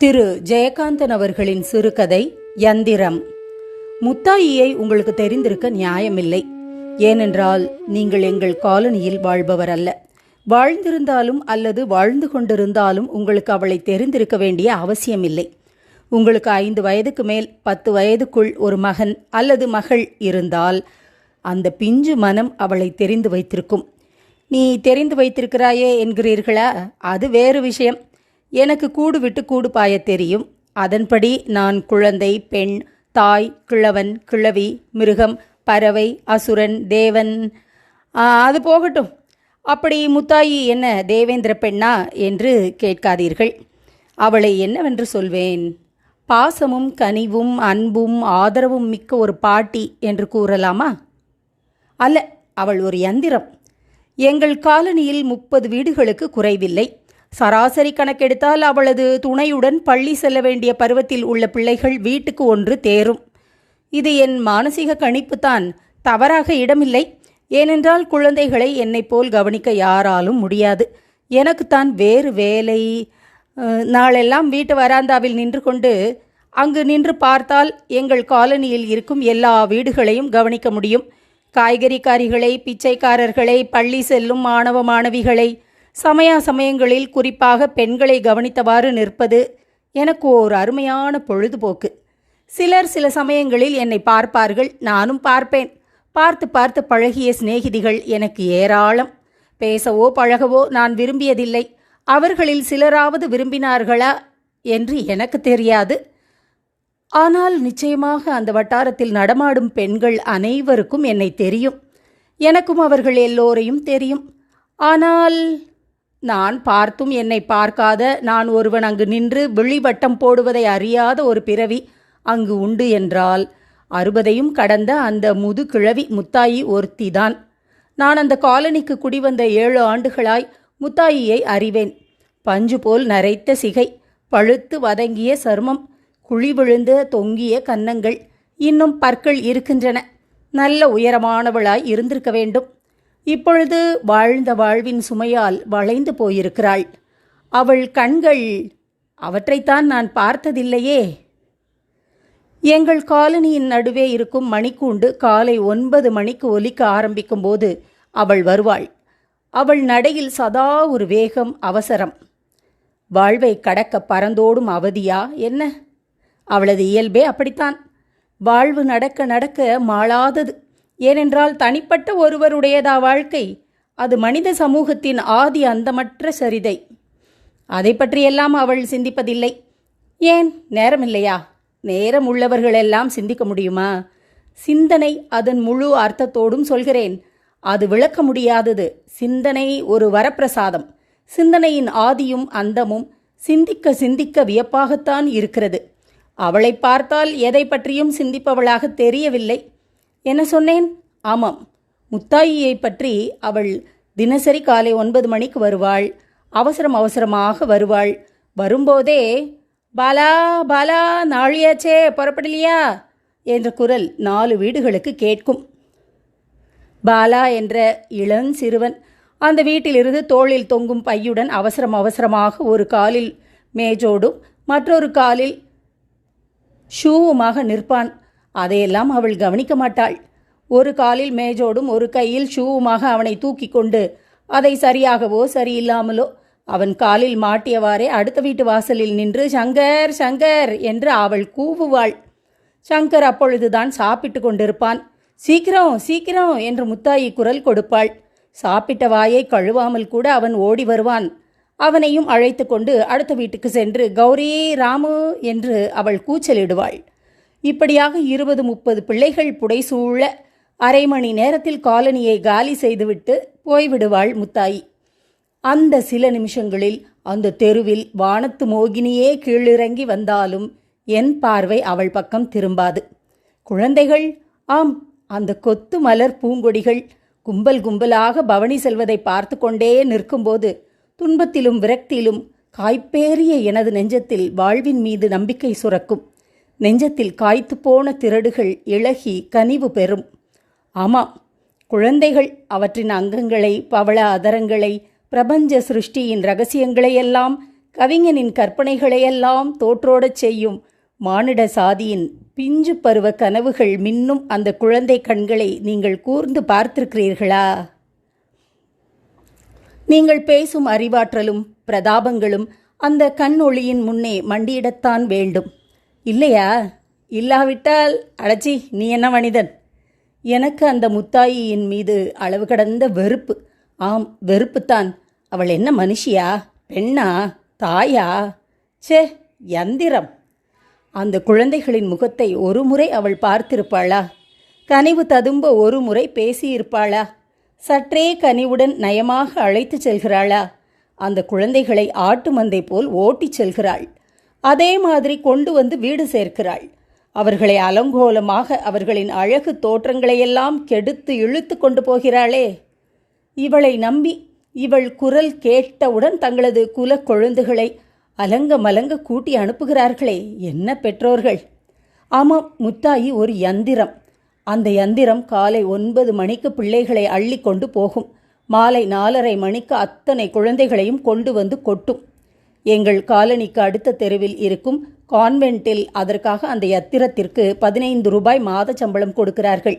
திரு ஜெயகாந்தன் அவர்களின் சிறுகதை யந்திரம் முத்தாயியை உங்களுக்கு தெரிந்திருக்க நியாயமில்லை. ஏனென்றால் நீங்கள் எங்கள் காலனியில் வாழ்பவர் அல்ல. வாழ்ந்திருந்தாலும் அல்லது வாழ்ந்து கொண்டிருந்தாலும் உங்களுக்கு அவளை தெரிந்திருக்க வேண்டிய அவசியமில்லை. உங்களுக்கு ஐந்து வயதுக்கு மேல் பத்து வயதுக்குள் ஒரு மகன் அல்லது மகள் இருந்தால் அந்த பிஞ்சு மனம் அவளை தெரிந்து வைத்திருக்கும். நீ தெரிந்து வைத்திருக்கிறாயே என்கிறீர்களா? அது வேறு விஷயம். எனக்கு கூடு விட்டு கூடு பாயத் தெரியும். அதன்படி நான் குழந்தை பெண் தாய் கிழவன் கிழவி மிருகம் பறவை அசுரன் தேவன். அது போகட்டும். அப்படி முத்தாயி என்ன தேவேந்திர பெண்ணா என்று கேட்காதீர்கள். அவளை என்னவென்று சொல்வேன்? பாசமும் கனிவும் அன்பும் ஆதரவும் மிக்க ஒரு பாட்டி என்று கூறலாமா? அல்ல அவள் ஒரு யந்திரம். எங்கள் காலனியில் முப்பது வீடுகளுக்கு குறைவில்லை. சராசரி கணக்கெடுத்தால் அவளது துணையுடன் பள்ளி செல்ல வேண்டிய பருவத்தில் உள்ள பிள்ளைகள் வீட்டுக்கு ஒன்று தேரும். இது என் மானசீக கணிப்புத்தான். தவறாக இடமில்லை. ஏனென்றால் குழந்தைகளை என்னைப் போல் கவனிக்க யாராலும் முடியாது. எனக்குத்தான் வேறு வேலை. நாளெல்லாம் வீட்டு வராந்தாவில் நின்று கொண்டு அங்கு நின்று பார்த்தால் எங்கள் காலனியில் இருக்கும் எல்லா வீடுகளையும் கவனிக்க முடியும். காய்கறிக்காரிகளை பிச்சைக்காரர்களை பள்ளி செல்லும் மாணவ மாணவிகளை சமயா சமயங்களில் குறிப்பாக பெண்களை கவனித்தவாறு நிற்பது எனக்கு ஓர் அருமையான பொழுதுபோக்கு. சிலர் சில சமயங்களில் என்னை பார்ப்பார்கள் நானும் பார்ப்பேன். பார்த்து பார்த்து பழகிய சிநேகிதிகள் எனக்கு ஏராளம். பேசவோ பழகவோ நான் விரும்பியதில்லை. அவர்களில் சிலராவது விரும்பினார்களா என்று எனக்கு தெரியாது. ஆனால் நிச்சயமாக அந்த வட்டாரத்தில் நடமாடும் பெண்கள் அனைவருக்கும் என்னை தெரியும். எனக்கும் அவர்கள் எல்லோரையும் தெரியும். ஆனால் நான் பார்த்தும் என்னை பார்க்காத நான் ஒருவன் அங்கு நின்று விழிவட்டம் போடுவதை அறியாத ஒரு பிறவி அங்கு உண்டு என்றால் அறுபதையும் கடந்த அந்த முது கிழவி முத்தாயி ஒருத்திதான். நான் அந்த காலனிக்கு குடிவந்த ஏழு ஆண்டுகளாய் முத்தாயியை அறிவேன். பஞ்சு போல் நரைத்த சிகை பழுத்து வதங்கிய சருமம் குழி விழுந்த தொங்கிய கன்னங்கள் இன்னும் பற்கள் இருக்கின்றன. நல்ல உயரமானவளாய் இருந்திருக்க வேண்டும். இப்பொழுது வாழ்ந்த வாழ்வின் சுமையால் வளைந்து போயிருக்கிறாள். அவள் கண்கள் அவற்றைத்தான் நான் பார்த்ததில்லையே. எங்கள் காலனியின் நடுவே இருக்கும் மணிக்கூண்டு காலை ஒன்பது மணிக்கு ஒலிக்க ஆரம்பிக்கும் போது அவள் வருவாள். அவள் நடையில் சதா ஒரு வேகம் அவசரம். வாழ்வை கடக்க பறந்தோடும் அவதியா என்ன? அவளது இயல்பே அப்படித்தான். வாழ்வு நடக்க நடக்க மாளாதது. ஏனென்றால் தனிப்பட்ட ஒருவருடையதா வாழ்க்கை அது மனித சமூகத்தின் ஆதி அந்தமற்ற சரிதை. அதை பற்றியெல்லாம் அவள் சிந்திப்பதில்லை. ஏன்? நேரமில்லையா? நேரம் உள்ளவர்களெல்லாம் சிந்திக்க முடியுமா? சிந்தனை அதன் முழு அர்த்தத்தோடும் சொல்கிறேன். அது விளக்க முடியாதது. சிந்தனை ஒரு வரப்பிரசாதம். சிந்தனையின் ஆதியும் அந்தமும் சிந்திக்க சிந்திக்க வியப்பாகத்தான் இருக்கிறது. அவளை பார்த்தால் எதை பற்றியும் சிந்திப்பவளாக தெரியவில்லை. என்ன சொன்னேன்? ஆமாம். முத்தாயியை பற்றி அவள் தினசரி காலை ஒன்பது மணிக்கு வருவாள். அவசரம் அவசரமாக வருவாள். வரும்போதே பாலா பாலா நாழியாச்சே புறப்படலையா? என்ற குரல் நாலு வீடுகளுக்கு கேட்கும். பாலா என்ற இளம் சிறுவன் அந்த வீட்டிலிருந்து தோளில் தொங்கும் பையுடன் அவசரம் அவசரமாக ஒரு காலில் மேஜோடும் மற்றொரு காலில் ஷூவுமாக நிற்பான். அதையெல்லாம் அவள் கவனிக்க மாட்டாள். ஒரு காலில் மேஜோடும் ஒரு கையில் ஷூவுமாக அவனை தூக்கி கொண்டு அதை சரியாகவோ சரியில்லாமலோ அவன் காலில் மாட்டியவாறே அடுத்த வீட்டு வாசலில் நின்று சங்கர் சங்கர் என்று அவள் கூவுவாள். சங்கர் அப்பொழுதுதான் சாப்பிட்டு கொண்டிருப்பான். சீக்கிரம் சீக்கிரம் என்று முத்தாயி குரல் கொடுப்பாள். சாப்பிட்ட வாயை கழுவாமல் கூட அவன் ஓடி வருவான். அவனையும் அழைத்து கொண்டு அடுத்த வீட்டுக்கு சென்று கௌரி ராமு என்று அவள் கூச்சலிடுவாள். இப்படியாக இருபது முப்பது பிள்ளைகள் புடைசூழ அரை மணி நேரத்தில் காலனியை காலி செய்துவிட்டு போய்விடுவாள் முத்தாயி. அந்த சில நிமிஷங்களில் அந்த தெருவில் வானத்து மோகினியே கீழிறங்கி வந்தாலும் என் பார்வை அவள் பக்கம் திரும்பாது. குழந்தைகள் ஆம் அந்த கொத்து மலர் பூங்கொடிகள் கும்பல் கும்பலாக பவனி செல்வதை பார்த்து கொண்டே நிற்கும்போது துன்பத்திலும் விரக்தியிலும் காய்ப்பேறிய எனது நெஞ்சத்தில் வாழ்வின் மீது நம்பிக்கை சுரக்கும். நெஞ்சத்தில் காய்த்துப் போன திரடுகள் இளகி கனிவு பெறும். ஆமாம் குழந்தைகள் அவற்றின் அங்கங்களை பவள அதரங்களை பிரபஞ்ச சிருஷ்டியின் ரகசியங்களையெல்லாம் கவிஞனின் கற்பனைகளையெல்லாம் தோற்றோடச் செய்யும் மானிட சாதியின் பிஞ்சு பருவ கனவுகள் மின்னும் அந்த குழந்தை கண்களை நீங்கள் கூர்ந்து பார்த்திருக்கிறீர்களா? நீங்கள் பேசும் அறிவாற்றலும் பிரதாபங்களும் அந்த கண் ஒளியின் முன்னே மண்டியிடத்தான் வேண்டும். இல்லையா? இல்லாவிட்டால் அடச்சி நீ என்ன மனிதன்? எனக்கு அந்த முத்தாயியின் மீது அளவு கடந்த வெறுப்பு. ஆம் வெறுப்புத்தான். அவள் என்ன மனுஷியா? பெண்ணா? தாயா? ச்சே யந்திரம். அந்த குழந்தைகளின் முகத்தை ஒரு முறை அவள் பார்த்திருப்பாளா? கனிவு ததும்ப ஒரு முறை பேசியிருப்பாளா? சற்றே கனிவுடன் நயமாக அழைத்துச் செல்கிறாளா? அந்த குழந்தைகளை ஆட்டு மந்தை போல் ஓட்டிச் செல்கிறாள். அதே மாதிரி கொண்டு வந்து வீடு சேர்க்கிறாள். அவர்களை அலங்கோலமாக அவர்களின் அழகு தோற்றங்களையெல்லாம் கெடுத்து இழுத்து கொண்டு போகிறாளே. இவளை நம்பி இவள் குரல் கேட்டவுடன் தங்களது குல கொழுந்துகளை அலங்க மலங்க கூட்டி அனுப்புகிறார்களே. என்ன பெற்றோர்கள்? ஆமாம் முத்தாயி ஒரு யந்திரம். அந்த யந்திரம் காலை ஒன்பது மணிக்கு பிள்ளைகளை அள்ளி கொண்டு போகும். மாலை நாலரை மணிக்கு அத்தனை குழந்தைகளையும் கொண்டு வந்து கொட்டும். எங்கள் காலனிக்கு அடுத்த தெருவில் இருக்கும் கான்வென்ட்டில் அதற்காக அந்த யத்திரத்திற்கு பதினைந்து ரூபாய் மாத சம்பளம் கொடுக்கிறார்கள்.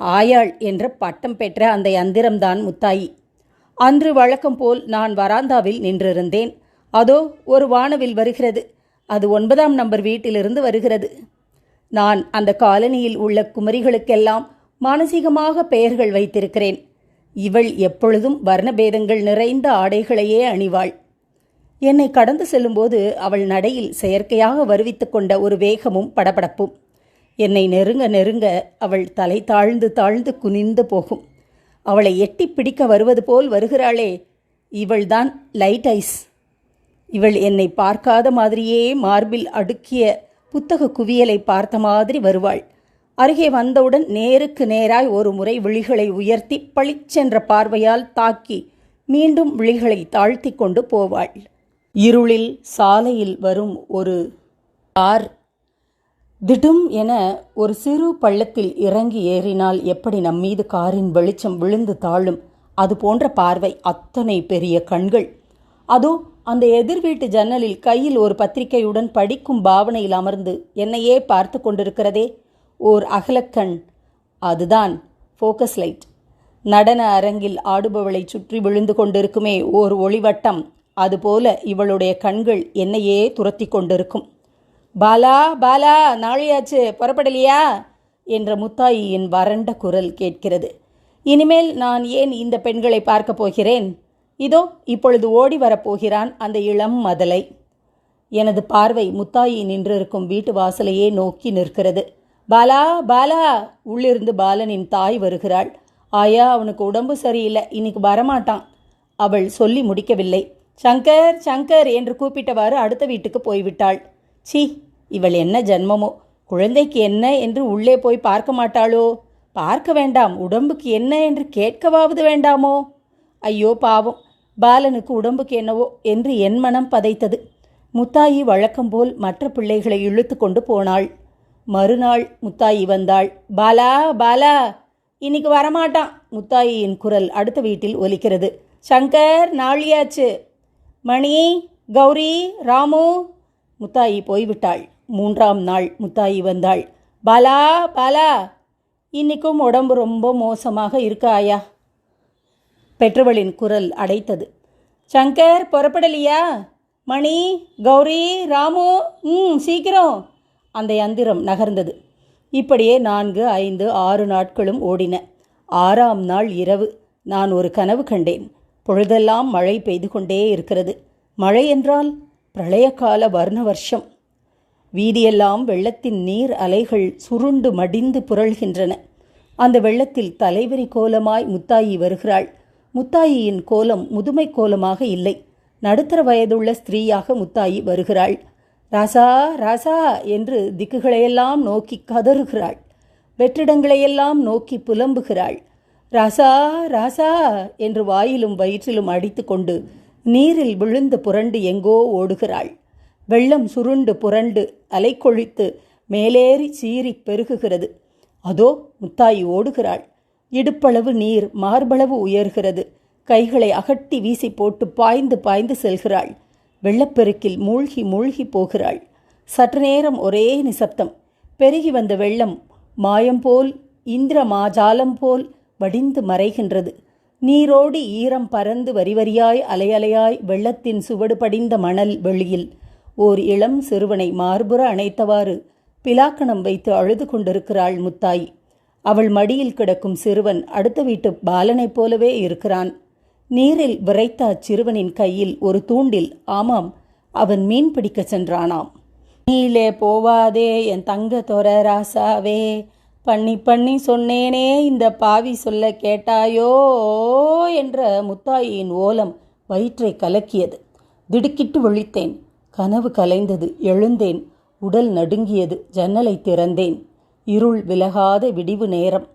ஆயாள் என்ற பட்டம் பெற்ற அந்த யந்திரம்தான் முத்தாயி. அன்று வழக்கம் போல் நான் வராந்தாவில் நின்றிருந்தேன். அதோ ஒரு வானவில் வருகிறது. அது ஒன்பதாம் நம்பர் வீட்டிலிருந்து வருகிறது. நான் அந்த காலனியில் உள்ள குமரிகளுக்கெல்லாம் மானசீகமாக பெயர்கள் வைத்திருக்கிறேன். இவள் எப்பொழுதும் வர்ணபேதங்கள் நிறைந்த ஆடைகளையே அணிவாள். என்னை கடந்து செல்லும்போது அவள் நடையில் செயற்கையாக வருவித்து கொண்ட ஒரு வேகமும் படபடப்பும். என்னை நெருங்க நெருங்க அவள் தலை தாழ்ந்து தாழ்ந்து குனிந்து போகும். அவளை எட்டி பிடிக்க வருவது போல் வருகிறாளே இவள்தான் லைட் ஐஸ். இவள் என்னை பார்க்காத மாதிரியே மார்பில் அடுக்கிய புத்தக குவியலை பார்த்த மாதிரி வருவாள். அருகே வந்தவுடன் நேருக்கு நேராய் ஒரு முறை விழிகளை உயர்த்தி பளிச்சென்ற பார்வையால் தாக்கி மீண்டும் விழிகளை தாழ்த்தி கொண்டு போவாள். இருளில் சாலையில் வரும் ஒரு கார் திடும் என ஒரு சிறு பள்ளத்தில் இறங்கி ஏறினால் எப்படி நம்மீது காரின் வெளிச்சம் விழுந்து தாழும்? அது போன்ற பார்வை அத்தனை பெரிய கண்கள். அதோ அந்த எதிர் வீட்டு ஜன்னலில் கையில் ஒரு பத்திரிகையுடன் படிக்கும் பாவனையில் அமர்ந்து என்னையே பார்த்து கொண்டிருக்கிறதே. ஓர் அகலக்கண். அதுதான் ஃபோக்கஸ் லைட். நடன அரங்கில் ஆடுபவளை சுற்றி விழுந்து கொண்டிருக்குமே ஓர் ஒளிவட்டம். அதுபோல இவளுடைய கண்கள் என்னையே துரத்தி கொண்டிருக்கும். பாலா பாலா நாளையாச்சு புறப்படலையா? என்ற முத்தாயியின் வறண்ட குரல் கேட்கிறது. இனிமேல் நான் ஏன் இந்த பெண்களை பார்க்கப் போகிறேன்? இதோ இப்பொழுது ஓடி வரப்போகிறான் அந்த இளம் மதலை. எனது பார்வை முத்தாயி நின்றிருக்கும் வீட்டு வாசலையே நோக்கி நிற்கிறது. பாலா பாலா! உள்ளிருந்து பாலனின் தாய் வருகிறாள். ஆயா அவனுக்கு உடம்பு சரியில்லை. இன்னைக்கு வரமாட்டான். அவள் சொல்லி முடிக்கவில்லை. சங்கர் சங்கர் என்று கூப்பிட்டவாறு அடுத்த வீட்டுக்கு போய்விட்டாள். சி இவள் என்ன ஜன்மமோ? குழந்தைக்கு என்ன என்று உள்ளே போய் பார்க்க மாட்டாளோ? பார்க்க வேண்டாம் உடம்புக்கு என்ன என்று கேட்கவாவது வேண்டாமோ? ஐயோ பாவம் பாலனுக்கு உடம்புக்கு என்னவோ என்று என் மனம் பதைத்தது. முத்தாயி வழக்கம்போல் மற்ற பிள்ளைகளை இழுத்து கொண்டு போனாள். மறுநாள் முத்தாயி வந்தாள். பாலா பாலா! இன்னைக்கு வரமாட்டான். முத்தாயியின் குரல் அடுத்த வீட்டில் ஒலிக்கிறது. சங்கர் நாளியாச்சு மணி கௌரி ராமு. முத்தாயி போய்விட்டாள். மூன்றாம் நாள் முத்தாயி வந்தாள். பாலா பாலா இன்னைக்கும் உடம்பு ரொம்ப மோசமாக இருக்கா ஆயா பெற்றவளின் குரல் அடைத்தது. சங்கர் புறப்படலையா? மணி கௌரி ராமு ம் சீக்கிரம். அந்த யந்திரம் நகர்ந்தது. இப்படியே நான்கு ஐந்து ஆறு நாட்களும் ஓடின. ஆறாம் நாள் இரவு. நான் ஒரு கனவு கண்டேன். பொழுதெல்லாம் மழை பெய்து கொண்டே இருக்கிறது. மழை என்றால் பிரளயகால வர்ண வருஷம். வீதியெல்லாம் வெள்ளத்தின் நீர் அலைகள் சுருண்டு மடிந்து புரள்கின்றன. அந்த வெள்ளத்தில் தலைவிரி கோலமாய் முத்தாயி வருகிறாள். முத்தாயியின் கோலம் முதுமை கோலமாக இல்லை. நடுத்தர வயதுள்ள ஸ்திரீயாக முத்தாயி வருகிறாள். ராசா ராசா என்று திக்குகளையெல்லாம் நோக்கி கதறுகிறாள். வெற்றிடங்களையெல்லாம் நோக்கி புலம்புகிறாள். ராசா ராசா என்று வாயிலும் வயிற்றிலும் அடித்துக்கொண்டு நீரில் விழுந்து புரண்டு எங்கோ ஓடுகிறாள். வெள்ளம் சுருண்டு புரண்டு அலைக்கொழித்து மேலேறி சீறி பெருகுகிறது. அதோ முத்தாய் ஓடுகிறாள். இடுப்பளவு நீர் மார்பளவு உயர்கிறது. கைகளை அகட்டி வீசி போட்டு பாய்ந்து பாய்ந்து செல்கிறாள். வெள்ளப்பெருக்கில் மூழ்கி மூழ்கி போகிறாள். சற்று நேரம் ஒரே நிசப்தம். பெருகி வந்த வெள்ளம் மாயம் போல் இந்திர மாஜாலம் போல் வடிந்து மறைகின்றது. நீரோடி ஈரம் பறந்து வரிவரியாய் அலையலையாய் வெள்ளத்தின் சுவடு படிந்த மணல் வெளியில் ஓர் இளம் சிறுவனை மார்புற அணைத்தவாறு பிலாக்கணம் வைத்து அழுது கொண்டிருக்கிறாள் முத்தாய். அவள் மடியில் கிடக்கும் சிறுவன் அடுத்த வீட்டு பாலனைப் போலவே இருக்கிறான். நீரில் விரைத்த அச்சிறுவனின் கையில் ஒரு தூண்டில் ஆமாம் அவன் மீன் பிடிக்கச் சென்றானாம். நீலே போவாதே என் தங்க தொர ராசாவே பண்ணி பண்ணி சொன்னேனே இந்த பாவி சொல்ல கேட்டாயோ என்ற முத்தாயியின் ஓலம் வயிற்றை கலக்கியது. திடுக்கிட்டு விழித்தேன். கனவு கலைந்தது எழுந்தேன். உடல் நடுங்கியது ஜன்னலை திறந்தேன். இருள் விலகாத விடிவு நேரம்.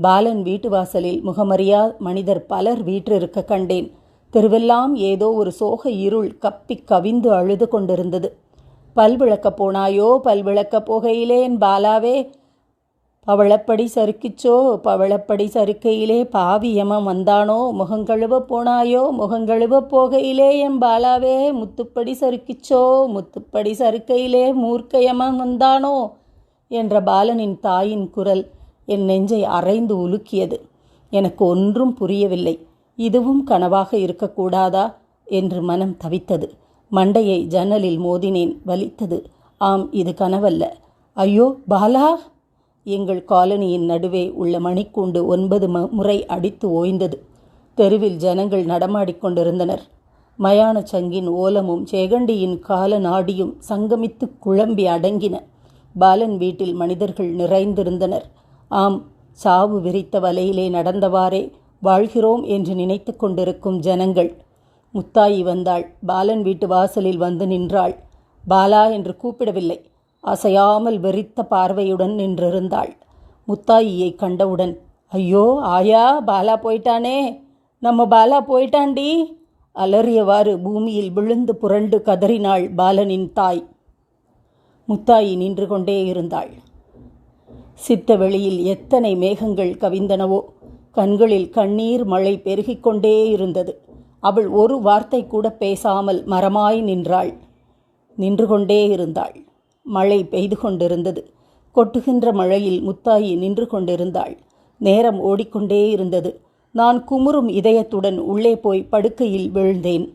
பாலன் வீட்டு வாசலில் முகமறியா மனிதர் பலர் வீற்றிருக்க கண்டேன். தெருவெல்லாம் ஏதோ ஒரு சோக இருள் கப்பி கவிந்து அழுது கொண்டிருந்தது. பல்விளக்கப் போனாயோ பல்விளக்கப் போகையிலே போகையிலேன் பாலாவே பவளப்படி சறுக்கிச்சோ பவளப்படி சறுக்கையிலே பாவி யமம் வந்தானோ முகங்கழுவ போனாயோ முகங்கழுவ போகையிலே என் பாலாவே முத்துப்படி சறுக்கிச்சோ முத்துப்படி சறுக்கையிலே மூர்க்கயமம் வந்தானோ என்ற பாலனின் தாயின் குரல் என் நெஞ்சை அரைந்து உலுக்கியது. எனக்கு ஒன்றும் புரியவில்லை. இதுவும் கனவாக இருக்கக்கூடாதா என்று மனம் தவித்தது. மண்டையை ஜன்னலில் மோதினேன் வலித்தது. ஆம் இது கனவல்ல. ஐயோ பாலா! எங்கள் காலனியின் நடுவே உள்ள மணிக்கூண்டு ஒன்பது ம முறை அடித்து ஓய்ந்தது. தெருவில் ஜனங்கள் நடமாடிக்கொண்டிருந்தனர் மயான சங்கின் ஓலமும் செகண்டியின் கால நாடியும் சங்கமித்து குழம்பி அடங்கின. பாலன் வீட்டில் மனிதர்கள் நிறைந்திருந்தனர். ஆம் சாவு விரித்த வலையிலே நடந்தவாறே வாழ்கிறோம் என்று நினைத்து கொண்டிருக்கும் ஜனங்கள். முத்தாயி வந்தாள். பாலன் வீட்டு வாசலில் வந்து நின்றாள். பாலா என்று கூப்பிடவில்லை. அசையாமல் வெறித்த பார்வையுடன் நின்றிருந்தாள். முத்தாயியை கண்டவுடன் ஐயோ ஆயா பாலா போயிட்டானே. நம்ம பாலா போயிட்டாண்டி. அலறியவாறு பூமியில் விழுந்து புரண்டு கதறினாள் பாலனின் தாய். முத்தாயி நின்று கொண்டே இருந்தாள். சித்த வெளியில் எத்தனை மேகங்கள் கவிந்தனவோ கண்களில் கண்ணீர் மழை பெருகிக் கொண்டே இருந்தது. அவள் ஒரு வார்த்தை கூட பேசாமல் மரமாய் நின்றாள். நின்று கொண்டே இருந்தாள். மழை பெய்து கொண்டிருந்தது. கொட்டுகின்ற மழையில் முத்தாயி நின்று கொண்டிருந்தாள். நேரம் ஓடிக்கொண்டே இருந்தது. நான் குமுறும் இதயத்துடன் உள்ளே போய் படுக்கையில் விழுந்தேன்.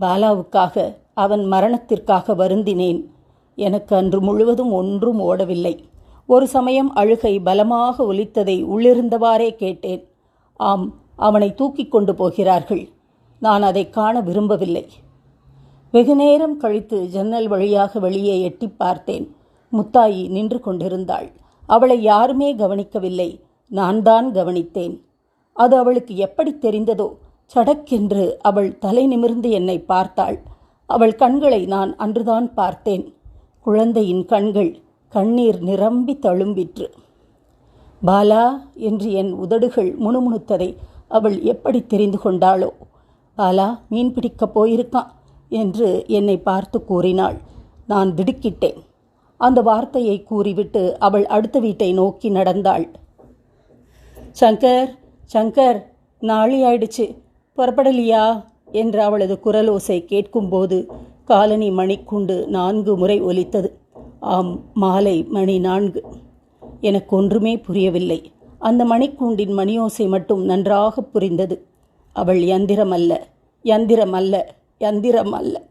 பாலாவுக்காக அவன் மரணத்திற்காக வருந்தினேன். எனக்கு அன்று முழுவதும் ஒன்றும் ஓடவில்லை. ஒரு சமயம் அழுகை பலமாக ஒலித்ததை உள்ளிருந்தவாறே கேட்டேன். ஆம் அவனை தூக்கிக் கொண்டு போகிறார்கள். நான் அதை காண விரும்பவில்லை. வெகு நேரம் கழித்து ஜன்னல் வழியாக வெளியே எட்டி பார்த்தேன். முத்தாயி நின்று கொண்டிருந்தாள். அவளை யாருமே கவனிக்கவில்லை. நான் தான் கவனித்தேன். அது அவளுக்கு எப்படி தெரிந்ததோ சடக்கென்று அவள் தலை நிமிர்ந்து என்னை பார்த்தாள். அவள் கண்களை நான் அன்றுதான் பார்த்தேன். குழந்தையின் கண்கள் கண்ணீர் நிரம்பி தழும்பிற்று. பாலா என்று என் உதடுகள் முணுமுணுத்ததை அவள் எப்படி தெரிந்து கொண்டாளோ? பாலா மீன் பிடிக்கப் போயிருக்கான். என்று என்னை பார்த்து கூறினாள். நான் திடுக்கிட்டேன். அந்த வார்த்தையை கூறிவிட்டு அவள் அடுத்த வீட்டை நோக்கி நடந்தாள். சங்கர் சங்கர் நாளி ஆயிடுச்சு. புறப்படலியா? என்ற அவளது குரலோசை கேட்கும்போது காலனி மணிக்குண்டு நான்கு முறை ஒலித்தது. ஆம் மாலை மணி நான்கு. எனக்கு ஒன்றுமே புரியவில்லை. அந்த மணிக்கூண்டின் மணியோசை மட்டும் நன்றாக புரிந்தது. அவள் யந்திரம் அல்ல யந்திரம் அல்ல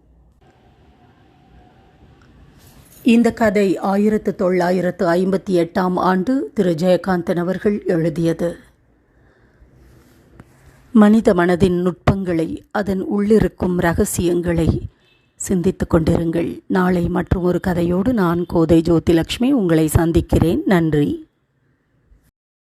இந்த கதை ஆயிரத்து தொள்ளாயிரத்து ஐம்பத்தி எட்டாம் ஆண்டு திரு. ஜெயகாந்தன் அவர்கள் எழுதியது. மனித மனதின் நுட்பங்களை அதன் உள்ளிருக்கும் ரகசியங்களை சிந்தித்துக் கொண்டிருங்கள். நாளை மற்றும் ஒரு கதையோடு நான் கோதை ஜோதிலட்சுமி உங்களை சந்திக்கிறேன். நன்றி.